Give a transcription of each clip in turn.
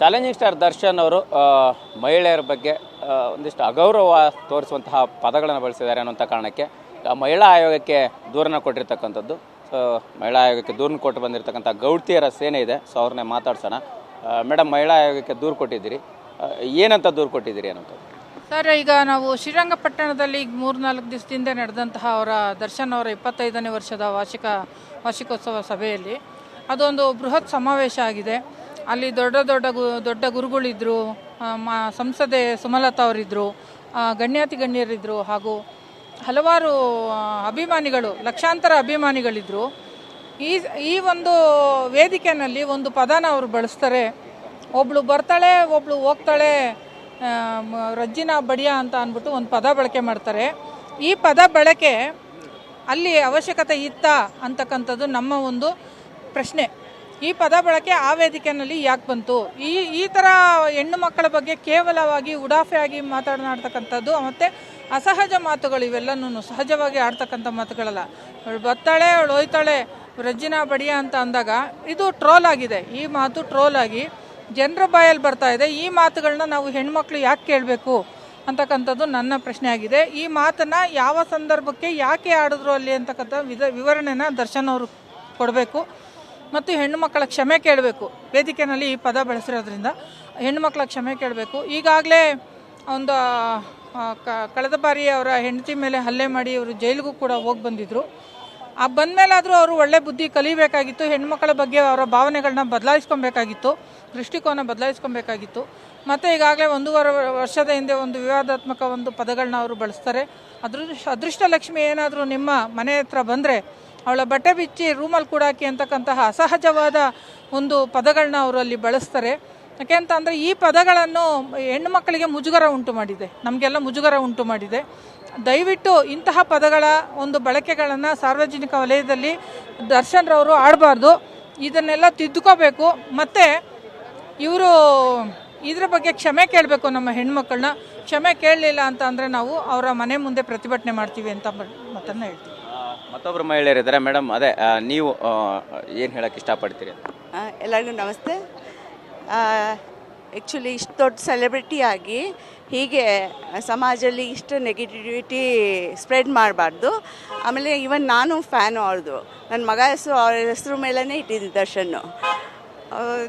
Challenging star Darshan ಅವರು ಮಹಿಳೆಯರ ಬಗ್ಗೆ ಒಂದಿಷ್ಟು ಅಗೌರವ ತೋರಿಸುವಂತಹ ಪದಗಳನ್ನು ಬಳಸಿದ್ದಾರೆ ಅನ್ನುವಂಥ ಕಾರಣಕ್ಕೆ ಮಹಿಳಾ ಆಯೋಗಕ್ಕೆ ದೂರನ ಕೊಟ್ಟಿರ್ತಕ್ಕಂಥದ್ದು. ಸೊ ಮಹಿಳಾ ಆಯೋಗಕ್ಕೆ ದೂರನ್ನು ಕೊಟ್ಟು ಬಂದಿರತಕ್ಕಂಥ ಗೌಡ್ತಿಯರ ಸೇನೆ ಇದೆ. ಸೊ ಅವ್ರನ್ನೇ ಮಾತಾಡ್ಸೋಣ. ಮೇಡಮ್, ಮಹಿಳಾ ಆಯೋಗಕ್ಕೆ ದೂರು ಕೊಟ್ಟಿದ್ದೀರಿ. ಏನಂತ ದೂರು ಕೊಟ್ಟಿದ್ದೀರಿ ಅನ್ನೋಂಥದ್ದು ಸರ್, ಈಗ ನಾವು ಶ್ರೀರಂಗಪಟ್ಟಣದಲ್ಲಿ ಈಗ ಮೂರ್ನಾಲ್ಕು ದಿವಸದಿಂದ ನಡೆದಂತಹ ಅವರ ದರ್ಶನ್ ಅವರ ಇಪ್ಪತ್ತೈದನೇ ವರ್ಷದ ವಾರ್ಷಿಕ ವಾರ್ಷಿಕೋತ್ಸವ ಸಭೆಯಲ್ಲಿ, ಅದೊಂದು ಬೃಹತ್ ಸಮಾವೇಶ ಆಗಿದೆ. ಅಲ್ಲಿ ದೊಡ್ಡ ದೊಡ್ಡ ದೊಡ್ಡ ಗುರುಗಳಿದ್ದರು ಸಂಸದೆ ಸುಮಲತಾ ಅವರಿದ್ದರು ಗಣ್ಯಾತಿ ಗಣ್ಯರಿದ್ದರು ಹಾಗೂ ಹಲವಾರು ಅಭಿಮಾನಿಗಳು, ಲಕ್ಷಾಂತರ ಅಭಿಮಾನಿಗಳಿದ್ದರು ಈ ಈ ಒಂದು ವೇದಿಕೆಯಲ್ಲಿ ಒಂದು ಪದನ ಅವರು ಬಳಸ್ತಾರೆ. ಒಬ್ಳು ಬರ್ತಾಳೆ, ಒಬ್ಳು ಹೋಗ್ತಾಳೆ ರಜ್ಜಿನ ಬಡಿಯ ಅಂತ ಅಂದ್ಬಿಟ್ಟು ಒಂದು ಪದ ಬಳಕೆ ಮಾಡ್ತಾರೆ. ಈ ಪದ ಬಳಕೆ ಅಲ್ಲಿ ಅವಶ್ಯಕತೆ ಇತ್ತಾ ಅಂತಕ್ಕಂಥದ್ದು ನಮ್ಮ ಒಂದು ಪ್ರಶ್ನೆ. ಈ ಪದ ಬಳಕೆ ಆ ವೇದಿಕೆಯಲ್ಲಿ ಯಾಕೆ ಬಂತು? ಈ ಈ ಥರ ಹೆಣ್ಣು ಮಕ್ಕಳ ಬಗ್ಗೆ ಕೇವಲವಾಗಿ ಉಡಾಫೆ ಆಗಿ ಮಾತನಾಡ್ತಕ್ಕಂಥದ್ದು ಮತ್ತು ಅಸಹಜ ಮಾತುಗಳು ಇವೆಲ್ಲನೂ ಸಹಜವಾಗಿ ಆಡ್ತಕ್ಕಂಥ ಮಾತುಗಳಲ್ಲ. ಅವಳು ಬತ್ತಾಳೆ, ಅವಳು ಹೋಯ್ತಾಳೆ, ರಜ್ಜಿನ ಬಡಿಯ ಅಂತ ಅಂದಾಗ ಇದು ಟ್ರೋಲ್ ಆಗಿದೆ. ಈ ಮಾತು ಟ್ರೋಲ್ ಆಗಿ ಜನರ ಬಾಯಲ್ಲಿ ಬರ್ತಾ ಇದೆ. ಈ ಮಾತುಗಳನ್ನ ನಾವು ಹೆಣ್ಮಕ್ಳು ಯಾಕೆ ಕೇಳಬೇಕು ಅಂತಕ್ಕಂಥದ್ದು ನನ್ನ ಪ್ರಶ್ನೆ ಆಗಿದೆ. ಈ ಮಾತನ್ನ ಯಾವ ಸಂದರ್ಭಕ್ಕೆ ಯಾಕೆ ಆಡಿದ್ರು ಅಲ್ಲಿ ಅಂತಕ್ಕಂಥ ವಿಧ, ವಿವರಣೆನ ದರ್ಶನ್ ಅವರು ಕೊಡಬೇಕು. ಮತ್ತು ಹೆಣ್ಣು ಮಕ್ಕಳ ಕ್ಷಮೆ ಕೇಳಬೇಕು. ವೇದಿಕೆಯಲ್ಲಿ ಈ ಪದ ಬಳಸಿರೋದ್ರಿಂದ ಹೆಣ್ಣು ಮಕ್ಕಳ ಕ್ಷಮೆ ಕೇಳಬೇಕು. ಈಗಾಗಲೇ ಒಂದು ಕಳೆದ ಬಾರಿ ಅವರ ಹೆಂಡತಿ ಮೇಲೆ ಹಲ್ಲೆ ಮಾಡಿ ಅವರು ಜೈಲಿಗೂ ಕೂಡ ಹೋಗಿ ಬಂದಿದ್ರು. ಆ ಬಂದಮೇಲಾದರೂ ಅವರು ಒಳ್ಳೆ ಬುದ್ಧಿ ಕಲಿಬೇಕಾಗಿತ್ತು. ಹೆಣ್ಮಕ್ಳ ಬಗ್ಗೆ ಅವರ ಭಾವನೆಗಳನ್ನ ಬದಲಾಯಿಸ್ಕೊಬೇಕಾಗಿತ್ತು. ದೃಷ್ಟಿಕೋನ ಬದಲಾಯಿಸ್ಕೊಬೇಕಾಗಿತ್ತು. ಮತ್ತು ಈಗಾಗಲೇ ಒಂದೂವರೆ ವರ್ಷದ ಹಿಂದೆ ಒಂದು ವಿವಾದಾತ್ಮಕ ಒಂದು ಪದಗಳನ್ನ ಅವರು ಬಳಸ್ತಾರೆ. ಅದೃಷ್ಟ ಅದೃಷ್ಟ ಲಕ್ಷ್ಮಿ ಏನಾದರೂ ನಿಮ್ಮ ಮನೆ ಹತ್ರ ಬಂದರೆ ಅವಳ ಬಟ್ಟೆ ಬಿಚ್ಚಿ ರೂಮಲ್ಲಿ ಕೂಡಾಕಿ ಅಂತಕ್ಕಂತಹ ಅಸಹಜವಾದ ಒಂದು ಪದಗಳನ್ನ ಅವರು ಅಲ್ಲಿ ಬಳಸ್ತಾರೆ. ಯಾಕೆ ಅಂತ ಅಂದರೆ ಈ ಪದಗಳನ್ನು ಹೆಣ್ಣು ಮಕ್ಕಳಿಗೆ ಮುಜುಗರ ಉಂಟು ಮಾಡಿದೆ. ನಮಗೆಲ್ಲ ಮುಜುಗರ ಉಂಟು ಮಾಡಿದೆ. ದಯವಿಟ್ಟು ಇಂತಹ ಪದಗಳ ಒಂದು ಬಳಕೆಗಳನ್ನು ಸಾರ್ವಜನಿಕ ವಲಯದಲ್ಲಿ ದರ್ಶನ್ರವರು ಆಡಬಾರ್ದು. ಇದನ್ನೆಲ್ಲ ತಿದ್ದುಕೋಬೇಕು. ಮತ್ತು ಇವರು ಇದ್ರ ಬಗ್ಗೆ ಕ್ಷಮೆ ಕೇಳಬೇಕು ನಮ್ಮ ಹೆಣ್ಮಕ್ಳನ್ನ ಕ್ಷಮೆ ಕೇಳಲಿಲ್ಲ ಅಂತ ಅಂದರೆ ನಾವು ಅವರ ಮನೆ ಮುಂದೆ ಪ್ರತಿಭಟನೆ ಮಾಡ್ತೀವಿ ಅಂತ ಮಾತನ್ನು ಹೇಳ್ತೀವಿ. ಮತ್ತೊಬ್ಬರು ಮಹಿಳೆಯರಿದ್ದಾರೆ ಮೇಡಮ್, ಅದೇ ನೀವು ಏನು ಹೇಳಕ್ಕೆ ಇಷ್ಟಪಡ್ತೀರಿ? ಎಲ್ಲರಿಗೂ ನಮಸ್ತೆ. ಆ್ಯಕ್ಚುಲಿ ಇಷ್ಟು ದೊಡ್ಡ ಸೆಲೆಬ್ರಿಟಿ ಆಗಿ ಹೀಗೆ ಸಮಾಜದಲ್ಲಿ ಇಷ್ಟು ನೆಗೆಟಿವಿಟಿ ಸ್ಪ್ರೆಡ್ ಮಾಡಬಾರ್ದು. ಆಮೇಲೆ ಇವನ್ ನಾನು ಫ್ಯಾನು ಅವ್ರದ್ದು ನನ್ನ ಮಗ ಹೆಸರು, ಅವ್ರ ಹೆಸರು ಮೇಲೇ ಇಟ್ಟಿದ್ದು ದರ್ಶನ್ನು.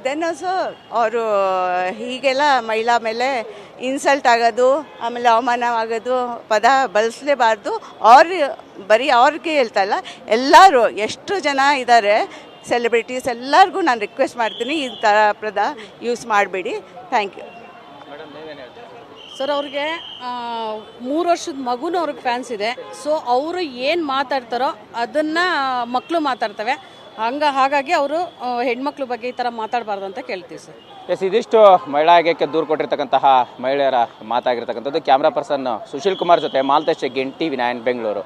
ದೆನ್ ಆಲ್ಸೋ ಅವರು ಹೀಗೆಲ್ಲ ಮಹಿಳಾ ಮೇಲೆ ಇನ್ಸಲ್ಟ್ ಆಗೋದು ಆಮೇಲೆ ಅವಮಾನ ಆಗೋದು ಪದ ಬಳಸಲೇಬಾರ್ದು. ಅವ್ರು ಬರೀ ಅವ್ರಿಗೆ ಹೇಳ್ತಾ ಇಲ್ಲ ಎಲ್ಲರೂ ಎಷ್ಟು ಜನ ಇದ್ದಾರೆ ಸೆಲೆಬ್ರಿಟೀಸ್ ಎಲ್ಲರಿಗೂ ನಾನು ರಿಕ್ವೆಸ್ಟ್ ಮಾಡ್ತೀನಿ ಈ ಥರ ಪದ ಯೂಸ್ ಮಾಡಬೇಡಿ. ಥ್ಯಾಂಕ್ ಯು ಸರ್ ಅವ್ರಿಗೆ ಮೂರು ವರ್ಷದ ಮಗುನೂ ಅವ್ರಿಗೆ ಫ್ಯಾನ್ಸ್ ಇದೆ. ಸೊ ಅವರು ಏನು ಮಾತಾಡ್ತಾರೋ ಅದನ್ನು ಮಕ್ಕಳು ಮಾತಾಡ್ತವೆ. ಹಂಗ ಹಾಗಾಗಿ ಅವರು ಹೆಣ್ಮಕ್ಳ ಬಗ್ಗೆ ಈ ಥರ ಮಾತಾಡಬಾರ್ದು ಅಂತ ಕೇಳ್ತೀವಿ ಸರ್. ಎಸ್, ಇದಿಷ್ಟು ಮಹಿಳಾ ಆಯೋಗಕ್ಕೆ ದೂರು ಕೊಟ್ಟಿರ್ತಕ್ಕಂತಹ ಮಹಿಳೆಯರ ಮಾತಾಗಿರ್ತಕ್ಕಂಥದ್ದು. ಕ್ಯಾಮ್ರಾ ಪರ್ಸನ್ ಸುಶೀಲ್ ಕುಮಾರ್ ಜೊತೆ Malthesh Genti T V nine, Bengaluru.